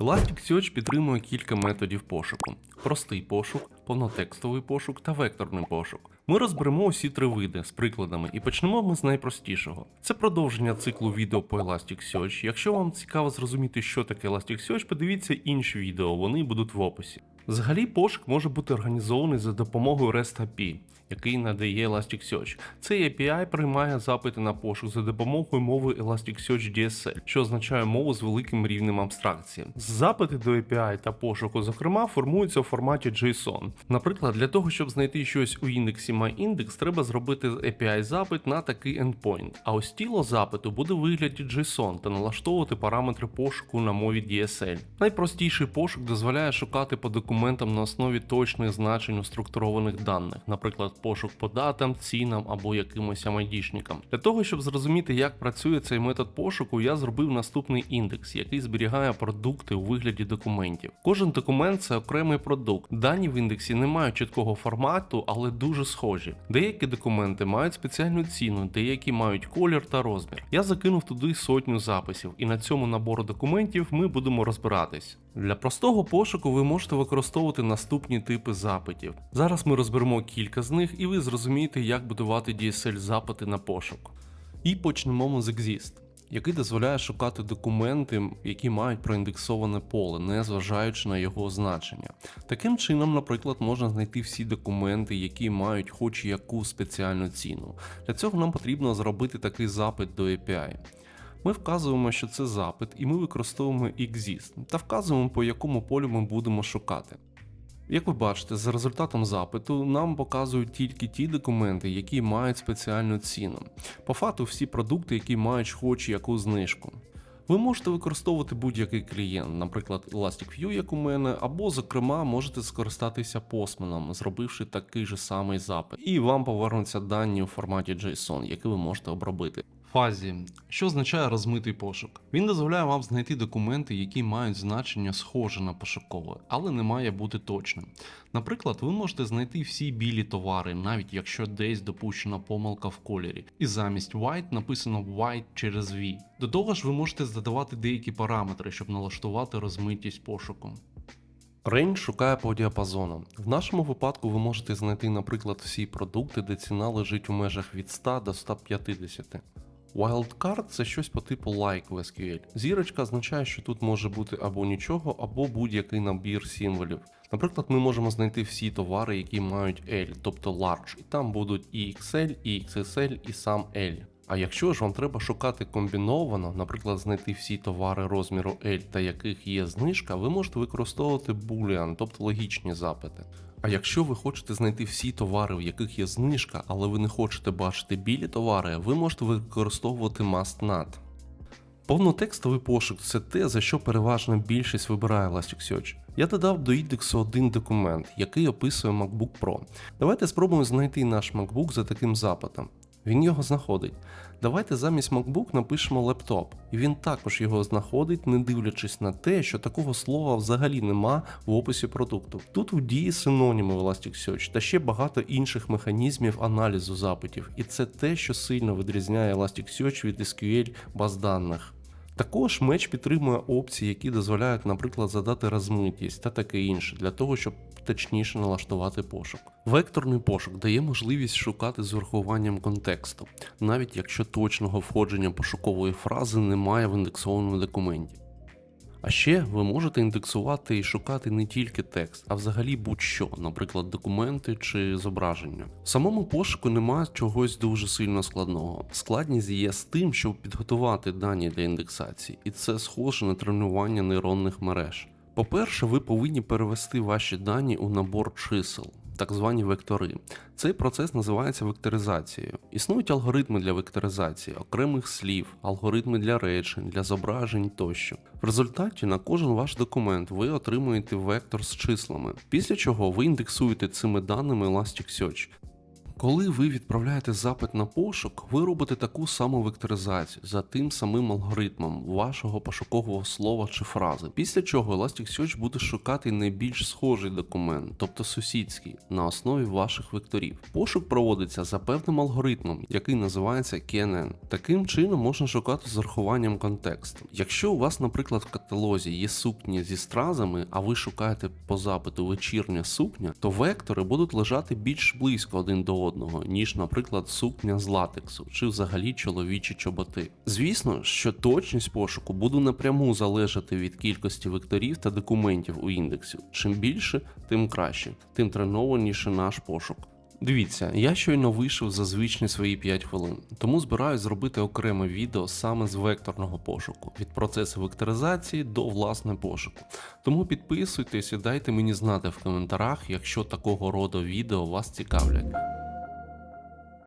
Elasticsearch підтримує кілька методів пошуку: простий пошук, повнотекстовий пошук та векторний пошук. Ми розберемо усі три види з прикладами і почнемо ми з найпростішого. Це продовження циклу відео по Elasticsearch. Якщо вам цікаво зрозуміти, що таке Elasticsearch, подивіться інші відео, вони будуть в описі. Взагалі, пошук може бути організований за допомогою REST API, який надає Elasticsearch. Цей API приймає запити на пошук за допомогою мови Elasticsearch DSL, що означає мову з великим рівнем абстракції. Запити до API та пошуку, зокрема, формуються у форматі JSON. Наприклад, для того, щоб знайти щось у індексі MyIndex, треба зробити API запит на такий endpoint. А ось тіло запиту буде у вигляді JSON та налаштовувати параметри пошуку на мові DSL. Найпростіший пошук дозволяє шукати по документам на основі точних значень у структурованих даних, наприклад, пошук по датам, цінам або якимось амайдішникам. Для того, щоб зрозуміти, як працює цей метод пошуку, я зробив наступний індекс, який зберігає продукти у вигляді документів. Кожен документ це окремий продукт. Дані в індексі не мають чіткого формату, але дуже схожі. Деякі документи мають спеціальну ціну, деякі мають колір та розмір. Я закинув туди сотню записів, і на цьому набору документів ми будемо розбиратись. Для простого пошуку ви можете використовувати наступні типи запитів. Зараз ми розберемо кілька з них, і ви зрозумієте, як будувати DSL запити на пошук. І почнемо з Exist, який дозволяє шукати документи, які мають проіндексоване поле, не зважаючи на його значення. Таким чином, наприклад, можна знайти всі документи, які мають хоч яку спеціальну ціну. Для цього нам потрібно зробити такий запит до API. Ми вказуємо, що це запит, і ми використовуємо exist та вказуємо, по якому полю ми будемо шукати. Як ви бачите, за результатом запиту нам показують тільки ті документи, які мають спеціальну ціну. По факту всі продукти, які мають хоч яку знижку. Ви можете використовувати будь-який клієнт, наприклад, Elastic як у мене, або, зокрема, можете скористатися Postman, зробивши такий же самий запит, і вам повернуться дані у форматі JSON, який ви можете обробити. Фазі, що означає розмитий пошук. Він дозволяє вам знайти документи, які мають значення схоже на пошукове, але не має бути точним. Наприклад, ви можете знайти всі білі товари, навіть якщо десь допущена помилка в кольорі, і замість white написано white через V. До того ж, ви можете задавати деякі параметри, щоб налаштувати розмитість пошуку. Range шукає по діапазону. В нашому випадку ви можете знайти, наприклад, всі продукти, де ціна лежить у межах від 100 до 150. Wildcard це щось по типу like в SQL. Зірочка означає, що тут може бути або нічого, або будь-який набір символів. Наприклад, ми можемо знайти всі товари, які мають L, тобто large, і там будуть і XL, і XSL, і сам L. А якщо ж вам треба шукати комбіновано, наприклад, знайти всі товари розміру L та яких є знижка, ви можете використовувати boolean, тобто логічні запити. А якщо ви хочете знайти всі товари, в яких є знижка, але ви не хочете бачити білі товари, ви можете використовувати must not. Повнотекстовий пошук це те, за що переважна більшість вибирає Elasticsearch. Я додав до індексу один документ, який описує MacBook Pro. Давайте спробуємо знайти наш MacBook за таким запитом. Він його знаходить. Давайте замість MacBook напишемо лептоп, і він також його знаходить, не дивлячись на те, що такого слова взагалі нема в описі продукту. Тут у дії синоніми в Elasticsearch та ще багато інших механізмів аналізу запитів, і це те, що сильно відрізняє Elasticsearch від SQL баз даних. Також меч підтримує опції, які дозволяють, наприклад, задати розмитість та таке інше, для того, щоб точніше налаштувати пошук. Векторний пошук дає можливість шукати з урахуванням контексту, навіть якщо точного входження пошукової фрази немає в індексованому документі. А ще ви можете індексувати і шукати не тільки текст, а взагалі будь-що, наприклад, документи чи зображення. В самому пошуку немає чогось дуже сильно складного. Складність є з тим, щоб підготувати дані для індексації, і це схоже на тренування нейронних мереж. По-перше, ви повинні перевести ваші дані у набор чисел, так звані вектори. Цей процес називається векторизацією. Існують алгоритми для векторизації, окремих слів, алгоритми для речень, для зображень тощо. В результаті на кожен ваш документ ви отримуєте вектор з числами, після чого ви індексуєте цими даними Elasticsearch. Коли ви відправляєте запит на пошук, ви робите таку саму векторизацію за тим самим алгоритмом вашого пошукового слова чи фрази. Після чого Elasticsearch буде шукати найбільш схожий документ, тобто сусідський, на основі ваших векторів. Пошук проводиться за певним алгоритмом, який називається KNN. Таким чином можна шукати з урахуванням контексту. Якщо у вас, наприклад, в каталозі є сукні зі стразами, а ви шукаєте по запиту вечірня сукня, то вектори будуть лежати більш близько один до одного, ніж, наприклад, сукня з латексу чи взагалі чоловічі чоботи. Звісно, що точність пошуку буде напряму залежати від кількості векторів та документів у індексі. Чим більше, тим краще, тим тренованіше наш пошук. Дивіться, я щойно вийшов за звичні свої 5 хвилин, тому збираюсь зробити окреме відео саме з векторного пошуку, від процесу векторизації до власне пошуку. Тому підписуйтесь і дайте мені знати в коментарях, якщо такого роду відео вас цікавлять.